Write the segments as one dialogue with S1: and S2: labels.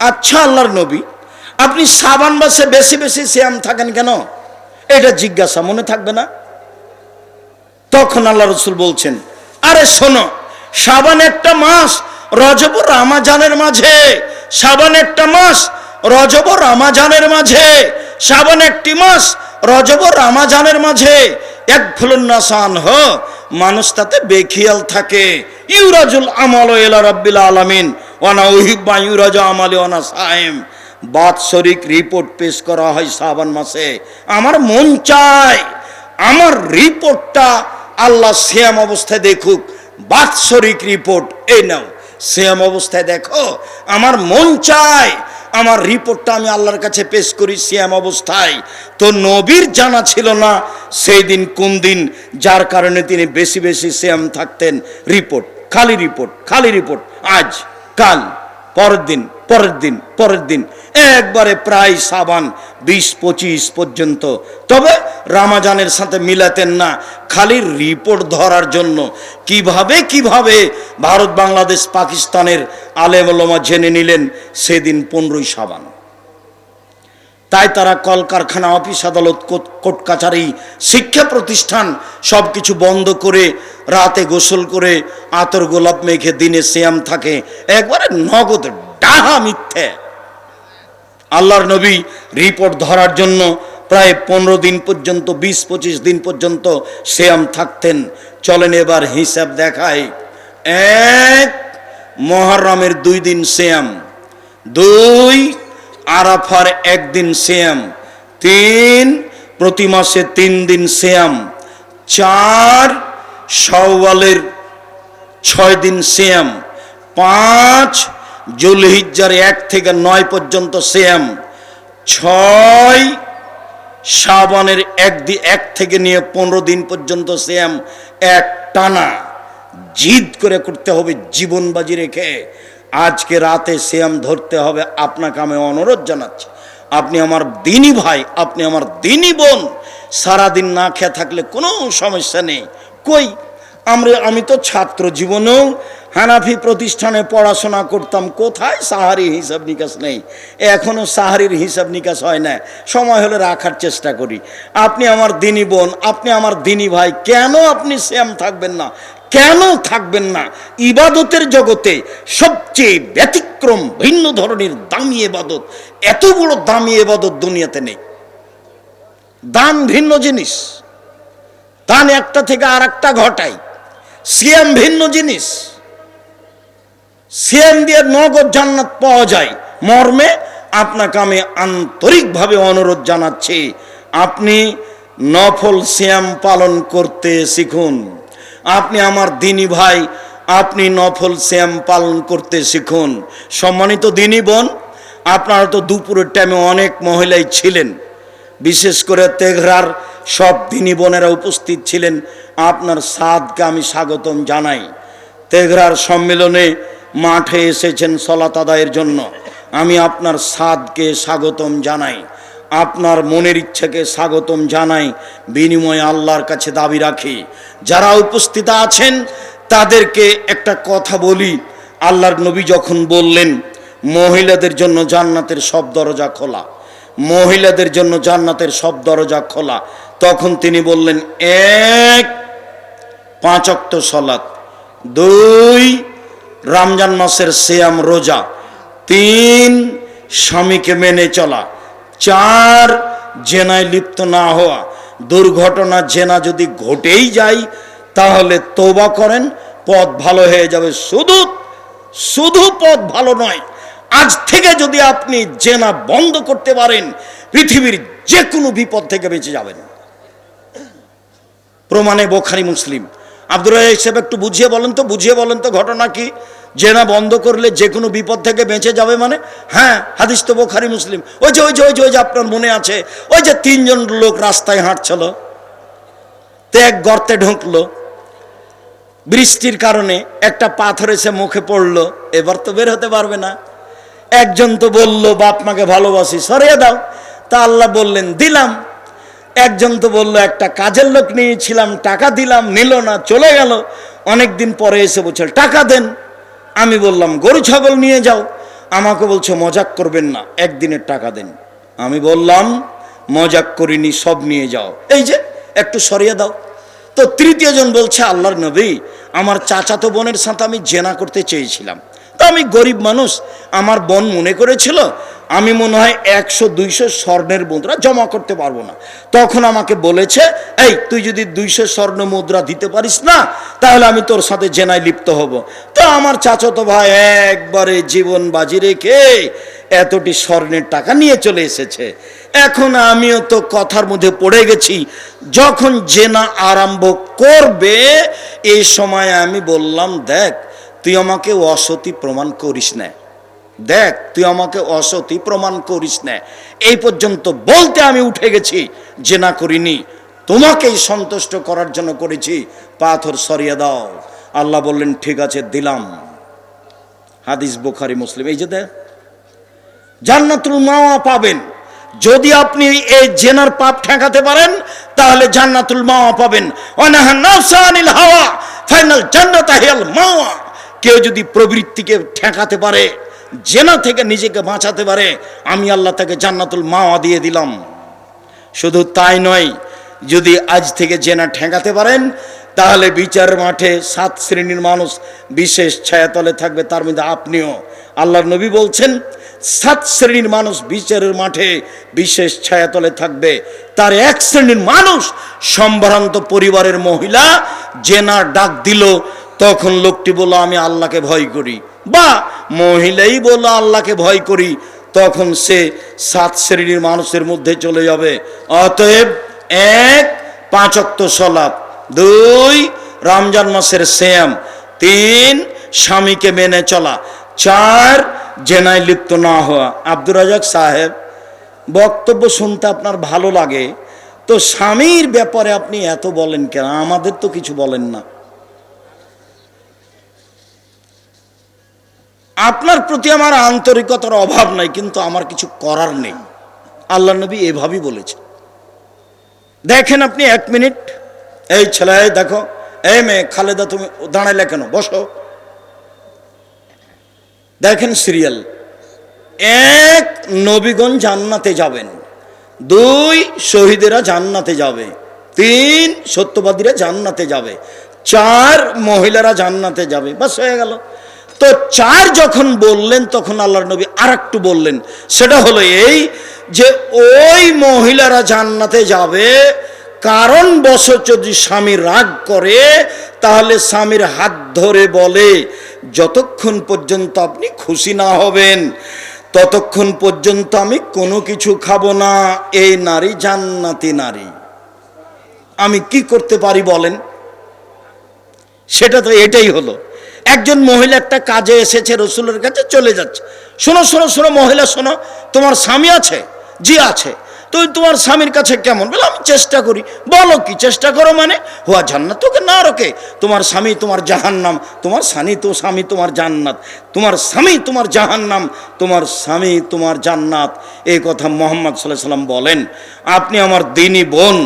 S1: আচ্ছা আল্লাহর নবী, আপনি সাবান মাসে বেশি বেশি শ্যাম থাকেন কেন? এটা জিজ্ঞাসা মনে থাকবে না? তখন আল্লাহ রসুল বলছেন, আরে শোনো, সাবান একটা মাস রজব রামাজানের মাঝে, সাবান একটা মাস রজব রামাজানের মাঝে, সাবান একটি মাস রজব রামাজানের মাঝে। এক ফুলন্নাসান হ, মানুষ তাতে বেখিয়াল থাকে। ইউরাজুল আমল এলা রব্বিল আলামিন। সাইম বাৎসরিক রিপোর্ট পেশ করা হয় শ্রাবণ মাসে। আমার মন চায়, আমার রিপোর্টটা আল্লাহ শ্যাম অবস্থায় দেখুক। বাৎসরিক রিপোর্ট এই নাও। শ্যাম অবস্থায় দেখো, আমার মন চায়, আমার রিপোর্টটা আমি আল্লাহর কাছে পেশ করি শ্যাম অবস্থায়। তো নবীর জানা ছিল না সেই দিন কোন দিন, যার কারণে তিনি বেশি বেশি শ্যাম থাকতেন। রিপোর্ট খালি রিপোর্ট খালি রিপোর্ট আজ। কাল, পরের দিন পরের দিন পরের দিন। একবারে প্রায় সাবান বিশ পঁচিশ পর্যন্ত। তবে রামাজানের সাথে মিলাতেন না। খালি রিপোর্ট ধরার জন্য। কীভাবে কীভাবে ভারত, বাংলাদেশ, পাকিস্তানের আলেমলমা জেনে নিলেন সেদিন পনেরোই সাবান। তাই তারা কলকারখানা, অফিস আদালত, কোর্ট- কাছারি শিক্ষা প্রতিষ্ঠান সব কিছু বন্ধ করে রাতে গোসল করে আতর গোলাপ মেখে দিনে শ্যাম থাকে। একবারে নগদ ডাহা মিথ্যে। আল্লাহর নবী রিপোর্ট ধরার জন্য প্রায় পনেরো দিন পর্যন্ত, বিশ, পঁচিশ দিন পর্যন্ত শ্যাম থাকতেন। চলেন এবার হিসাব দেখায় এক, মহরমের দুই দিন শ্যাম দুই আরাফার একদিন শ্যাম তিন, প্রতি মাসে তিন দিন শ্যাম চার সওয়ালের ছয় দিন শ্যাম পাঁচ, জুলহিজ্জার এক থেকে নয় পর্যন্ত শ্যাম ছয় শ্রাবণের এক এক থেকে নিয়ে পনেরো দিন পর্যন্ত শ্যাম এক টানা। জিদ করে করতে হবে জীবন বাজি রেখে। আজকে রাতে শ্যাম ধরতে হবে, আপনাকে আমি অনুরোধ জানাচ্ছি। আপনি আমার দিনী ভাই, আপনি আমার দিনী বোন, সারাদিন না খেয়ে থাকলে কোনো সমস্যা নেই। কই? আমরা, আমি তো ছাত্র জীবনেও হানাফি প্রতিষ্ঠানে পড়াশোনা করতাম, কোথায় সাহারি হিসাব নিকাশ নেই? এখনও সাহারির হিসাব নিকাশ হয় না। সময় হলে রাখার চেষ্টা করি। আপনি আমার দিনী বোন, আপনি আমার দিনী ভাই, কেন আপনি শ্যাম থাকবেন না? কেন থাকবেন না? ইবাদতের জগতে সবচেয়ে ব্যতিক্রম ভিন্ন ধরনের দামি এবাদত এত বড় দামি এবাদত দুনিয়াতে নেই। দান ভিন্ন জিনিস। দান একটা থেকে আর একটা ঘটায়। সিয়াম ভিন্ন জিনিস। সিয়াম দিয়ে নগদ জান্নাত পাওয়া যায়। মর্মে আপনাকে আমি আন্তরিকভাবে অনুরোধ জানাচ্ছি, আপনি নফল সিয়াম পালন করতে শিখুন। আপনি আমার দিনী ভাই, আপনি নফল শ্যাম পালন করতে শিখুন। সম্মানিত দিনী বোন, আপনারা তো দুপুরের টাইমে অনেক মহিলাই ছিলেন। বিশেষ করে তেঘরার সব দিনী বোনেরা উপস্থিত ছিলেন। আপনার সাদকে আমি স্বাগতম জানাই। তেঘরার সম্মেলনে মাঠে এসেছেন সলাত আদায়ের জন্য। আমি আপনার সাদকে স্বাগতম জানাই। আপনার মনের ইচ্ছাকে স্বাগতম জানাই, বিনিময়ে আল্লাহর কাছে দাবি রাখি। যারা উপস্থিত আছেন, তাদেরকে একটা কথা বলি। আল্লাহর নবী যখন বললেন, মহিলাদের জন্য জান্নাতের সব দরজা খোলা। মহিলাদের জন্য জান্নাতের সব দরজা খোলা। তখন তিনি বললেন, এক, পাঁচ অক্ত সলাৎ দুই, রমজান মাসের শ্যাম রোজা। তিন, স্বামীকে মেনে চলা। চার জেনায় লিপ্ত না হওয়া, দুর্ঘটনা জেনা যদি ঘটেই যায়, তাহলে তোবা করেন, পথ ভালো হয়ে যাবে। শুধু শুধু পথ ভালো নয়, আজ থেকে যদি আপনি জেনা বন্ধ করতে পারেন, পৃথিবীর যে কোনো বিপদ থেকে বেঁচে যাবেন। প্রমাণে বোখারি মুসলিম। আব্দুর একটু বুঝিয়ে বলেন তো, বুঝিয়ে বলেন তো ঘটনা কি? জেনা বন্ধ করলে যে কোনো বিপদ থেকে বেঁচে যাবে মানে? হ্যাঁ হাদিস তো বোখারি, মুসলিম। ওই যে ওই যে ওই যে ওই যে আপনার মনে আছে, ওই যে তিনজন লোক রাস্তায় হাঁটছিল, তো এক গর্তে ঢুকলো, বৃষ্টির কারণে একটা পাথর এসে মুখে পড়ল, এবার তো বের হতে পারবে না। একজন তো বলল, বাপ মাকে ভালোবাসি সরিয়ে দাও। তা আল্লাহ বললেন, দিলাম। একজন তো বলল, একটা কাজের লোক নিয়েছিলাম, টাকা দিলাম, নিল না, চলে গেল। অনেক দিন পরে এসে বলছে, টাকা দেন। আমি বললাম, গরু, ছাগল নিয়ে যাও। আমাকে বলছে, মজাক করবেন না, একদিনের টাকা দেন। আমি বললাম, মজাক করিনি, সব নিয়ে যাও। এই যে, একটু সরিয়ে দাও। তো তৃতীয় জন বলছে, আল্লাহর নবী, আমার চাচাতো বোনের সাথে আমি জেনা করতে চেয়েছিলাম। তো আমি গরিব মানুষ, আমার বোন মনে করেছিল আমি মনে হয় একশো, দুইশো স্বর্ণের মুদ্রা জমা করতে পারব না। তখন আমাকে বলেছে, এই, তুই যদি দুইশো স্বর্ণ মুদ্রা দিতে পারিস না, তাহলে আমি তোর সাথে জেনায় লিপ্ত হব। তো আমার চাচাতো ভাই একবারে জীবন বাজি রেখে এতটি স্বর্ণের টাকা নিয়ে চলে এসেছে। এখন আমিও তো কথার মধ্যে পড়ে গেছি, যখন জেনা আরম্ভ করবে এই সময় আমি বললাম, দেখ, তুই আমাকে অসতি প্রমাণ করিস না। দেখ, তুই আমাকে অসতি প্রমাণ করিস না। এই পর্যন্ত বলতে আমি উঠে গেছি যে না করিনি। তোমাকেই সন্তুষ্ট করার জন্য করেছি। পাথর সরিয়ে দাও। আল্লাহ বললেন, ঠিক আছে, দিলাম। হাদিস বোখারি, মুসলিম। এই যে দেখ, জান্নাতুল মাওয়া পাবেন। যদি আপনি এই জেনার পাপ ঠেকাতে পারেন, তাহলে জান্নাতুল মাওয়া পাবেন। অনাহা হাওয়া ফাইনাল জান্নাত মাওয়া। কেউ যদি প্রবৃত্তিকে ঠেকাতে পারে জেনা থেকে নিজেকে বাঁচাতে পারে, আমি আল্লাহ তাকে জান্নাতুল মাওয়া দিয়ে দিলাম। শুধু তাই নয়, যদি আজ থেকে জেনা ঠেকাতে পারেন, তাহলে বিচার মাঠে সাত শ্রেণির মানুষ বিশেষ ছায়াতলে থাকবে, তার মধ্যে আপনিও। আল্লাহর নবী বলছেন, সাত শ্রেণির মানুষ বিচারের মাঠে বিশেষ ছায়াতলে থাকবে, তার এক শ্রেণির মানুষ সম্ভ্রান্ত পরিবারের মহিলা জেনার ডাক দিল তখন লোকটি বলল, আমি আল্লাহকে ভয় করি। বা মহিলাই বলল, আল্লাহকে ভয় করি। তখন সে সাত শ্রেণির মানুষের মধ্যে চলে যাবে। অতএব এক পাঁচক্ত সলাপ। দুই, রমজান মাসের শ্যাম তিন, স্বামীকে মেনে চলা। চার, জেনায় লিপ্ত না হওয়া। আব্দুর রাজাক সাহেব, বক্তব্য শুনতে আপনার ভালো লাগে। তো স্বামীর ব্যাপারে আপনি এত বলেন কেন? আমাদের তো কিছু বলেন না। আপনার প্রতি আমার আন্তরিকতার অভাব নাই, কিন্তু আমার কিছু করার নেই। আল্লাহ নবী এভাবেই বলেছে দেখেন আপনি এক মিনিট, এই ছেলে দেখো, এই মেয়ে, খালেদা, তুমি দাঁড়াইলে কেন? বসো। দেখেন সিরিয়াল। এক নবীগণ জান্নাতে যাবেন, দুই শহীদেরা জান্নাতে যাবে, তিন সত্যবাদীরা জান্নাতে যাবে, চার মহিলারা জান্নাতে যাবে, বাস হয়ে গেল। তো চার যখন বললেন, তখন আল্লাহর নবী আর একটু বললেন। সেটা হলো এই যে ওই মহিলারা জান্নাতে যাবে, কারণ বছর যদি স্বামী রাগ করে, তাহলে স্বামীর হাত ধরে বলে, যতক্ষণ পর্যন্ত আপনি খুশি না হবেন, ততক্ষণ পর্যন্ত আমি কোনো কিছু খাব না, এই নারী জান্নাতি নারী। আমি কি করতে পারি বলেন? সেটা তো এটাই হলো। একজন মহিলা একটা কাজে এসেছে, রসুলের কাছে চলে যাচ্ছে। শোনো শোনো শোনো, মহিলা, শোনো, তোমার স্বামী আছে? জি আছে। তুই তোমার স্বামীর কাছে কেমন? বলে, আমি চেষ্টা করি। বলো কি, চেষ্টা করো মানে? হুয়া জান্নাত, তোকে না রকে। তোমার স্বামী তোমার জাহান্নাম, তোমার স্বামী তো স্বামী তোমার জান্নাত। তোমার স্বামী তোমার জাহান্নাম, তোমার স্বামী তোমার জান্নাত। এই কথা মোহাম্মদ সাল্লাহ সাল্লাম বলেন, আপনি আমার দিনী বোন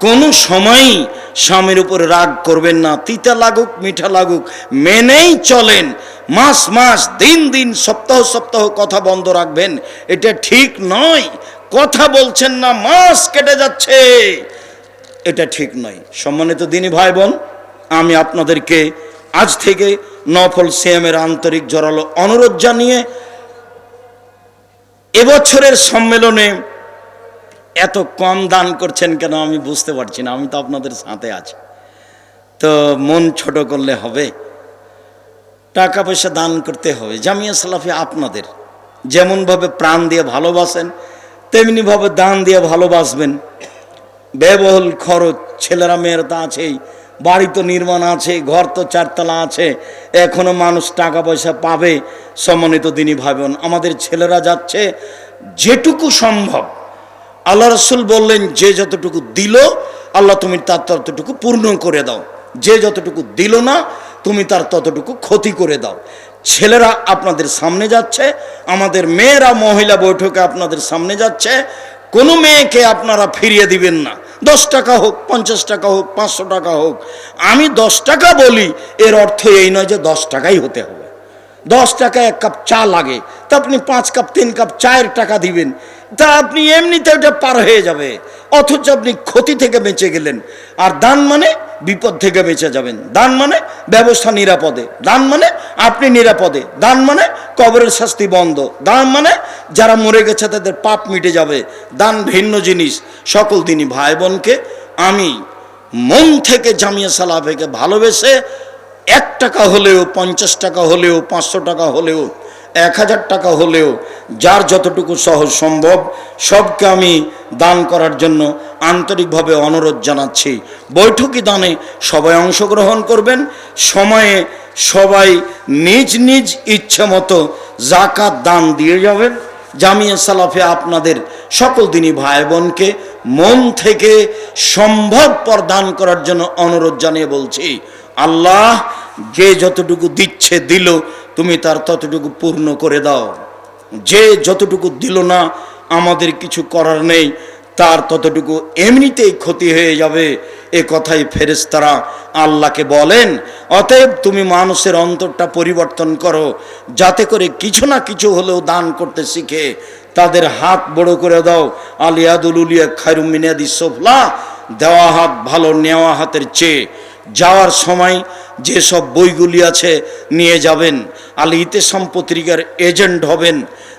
S1: কোনো সময়ই স্বামীর উপরে রাগ করবেন না। তিতা লাগুক, মিঠা লাগুক, মেনেই চলেন। মাস মাস, দিন দিন, সপ্তাহ সপ্তাহ কথা বন্ধ রাখবেন। এটা ঠিক নয়। কথা বলছেন না, মাস কেটে যাচ্ছে। এটা ঠিক নয়। সম্মানিত দিনী ভাই বোন আমি আপনাদেরকে আজ থেকে নফল সিএমের আন্তরিক জোরালো অনুরোধ জানিয়ে এবছরের সম্মেলনে এত কম দান করছেন কেন আমি বুঝতে পারছি না, আমি তো আপনাদের সাথে আছি। তো মন ছোট করলে হবে, টাকা পয়সা দান করতে হবে, জামিয়া সালাফি আপনাদের। যেমনভাবে প্রাণ দিয়ে ভালোবাসেন, তেমনিভাবে দান দিয়ে ভালোবাসবেন। ব্যয়বহুল খরচ, ছেলেরা মেয়েরা তো আছেই, বাড়ি তো নির্মাণ আছে, ঘর তো চারতলা আছে, এখনও মানুষ টাকা পয়সা পাবে সমন্বিত দিনই ভাবেন আমাদের ছেলেরা যাচ্ছে যেটুকু সম্ভব। আল্লাহ রসুল বললেন, যে যতটুকু দিল, আল্লাহ তুমি তার ততটুকু পূর্ণ করে দাও। যে যতটুকু দিল না, তুমি তার ততটুকু ক্ষতি করে দাও। ছেলেরা আপনাদের সামনে যাচ্ছে, আমাদের মেয়েরা মহিলা বৈঠকে আপনাদের সামনে যাচ্ছে। কোনো মেয়েকে আপনারা ফিরিয়ে দিবেন না। দশ টাকা হোক, পঞ্চাশ টাকা হোক, পাঁচশো টাকা হোক, আমি দশ টাকা বলি, এর অর্থ এই নয় যে দশ টাকাই হতে হবে। দশ টাকা এক কাপ চা লাগে, তা আপনি পাঁচ কাপ, তিন কাপ চায়ের টাকা দিবেন। তা আপনি এমনিতে ওটা পার হয়ে যাবে। অথচ আপনি ক্ষতি থেকে বেঁচে গেলেন। আর দান মানে বিপদ থেকে বেঁচে যাবেন। দান মানে ব্যবস্থা নিরাপদে। দান মানে আপনি নিরাপদে। দান মানে কবরের শাস্তি বন্ধ। দান মানে যারা মরে গেছে তাদের পাপ মিটে যাবে। দান ভিন্ন জিনিস। সকল দিনই ভাই বোনকে আমি মন থেকে জামিয়া সালাফেকে ভালোবেসে এক টাকা হলেও, পঞ্চাশ টাকা হলেও, পাঁচশো টাকা হলেও এক হাজার টাকা হলেও যার যতটুকু সহজ সম্ভব সবকে আমি দান করার জন্য আন্তরিকভাবে অনুরোধ জানাচ্ছি। বৈঠকি দানে সবাই অংশগ্রহণ করবেন। সময়ে সবাই নিজ নিজ ইচ্ছে মতো জাকাত দান দিয়ে যাবেন। জামিয়া সালাফে আপনাদের সকল দিনই ভাই বোনকে মন থেকে সম্ভবপর দান করার জন্য অনুরোধ জানিয়ে বলছি, আল্লাহ যে যতটুকু দিচ্ছে দিল, তুমি তার ততটুকু পূর্ণ করে দাও। যে যতটুকু দিল না, আমাদের কিছু করার নেই, তার ততটুকু এমনিতেই ক্ষতি হয়ে যাবে। এ কথাই ফেরেস্তারা আল্লাহকে বলেন, অতএব তুমি মানুষের অন্তরটা পরিবর্তন করো, যাতে করে কিছু না কিছু হলেও দান করতে শিখে। তাদের হাত বড় করে দাও। আলিয়াদুল উলিয়া খায়রুমিনাদি সোফলা, দেওয়া হাত ভালো, নেওয়া হাতের চেয়ে। যাওয়ার সময় যেসব বইগুলি আছে নিয়ে যাবেন। আল ইতেসাম পত্রিকার এজেন্ট হবেন।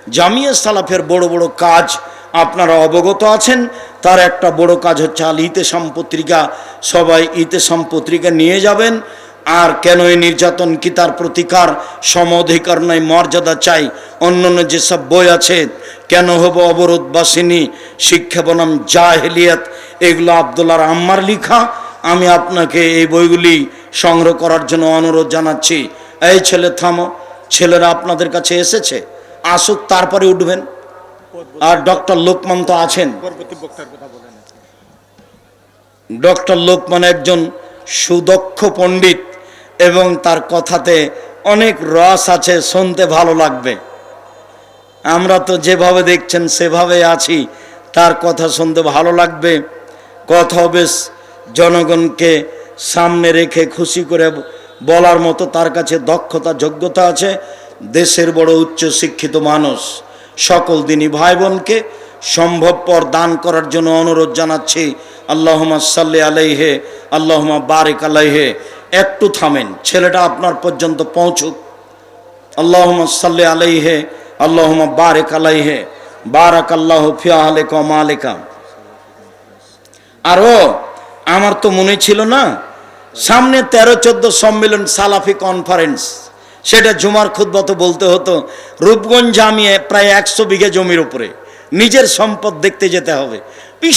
S1: জামিয়া সালাফের বড় বড় কাজ আপনারা অবগত আছেন। তার একটা বড় কাজ হচ্ছে আল ইতেসাম পত্রিকা। সবাই ইতেসাম পত্রিকা নিয়ে যাবেন। আর কেন এই নির্যাতন কি তার প্রতিকার? সম অধিকার নয়, মর্যাদা চাই। অন্যান্য যেসব বই আছে, কেন হব অবরোধ বাসিনী শিক্ষা বনাম জাহেলিয়াত, এগুলো আবদুল্লার আম্মার লিখা। আমি আপনাকে এই বইগুলি সংগ্রহ করার জন্য অনুরোধ জানাচ্ছি। এই ছেলে, থামো। ছেলেরা আপনাদের কাছে এসেছে। আসুক, তারপরে উঠবেন। আর ডক্টর লোকমান তো আছেন। ডক্টর লোকমান একজন সুদক্ষ পণ্ডিত এবং তার কথাতে অনেক রস আছে, শুনতে ভালো লাগবে। আমরা তো যেভাবে দেখছেন, সেভাবে আছি, তার কথা শুনতে ভালো লাগবে। কথা বেশ জনগণকে সামনে রেখে খুশি করে বলার মতো তার কাছে দক্ষতা, যোগ্যতা আছে। দেশের বড় উচ্চ শিক্ষিত মানুষ, সকল দিনই ভাই বোনকে সম্ভবপর দান করার জন্য অনুরোধ জানাচ্ছি। আল্লাহমা সাল্লি আলাইহে আল্লাহমা বারেক আলাইহে। একটু থামেন, ছেলেটা আপনার পর্যন্ত পৌঁছুক। আল্লাহমা সাল্লি আলাইহে আল্লাহমা বারেক আলাইহে। বারাক আল্লাহ ফিয়া আলেকা মালেকা। আরও আমার তো মনে ছিল না, সামনে তেরো চোদ্দ সম্মেলন সালাফি কনফারেন্স সেটা জুমার খুদ্বত বলতে হতো, রূপগঞ্জ জামিয়ে প্রায় একশো বিঘে জমির উপরে, নিজের সম্পদ দেখতে যেতে হবে।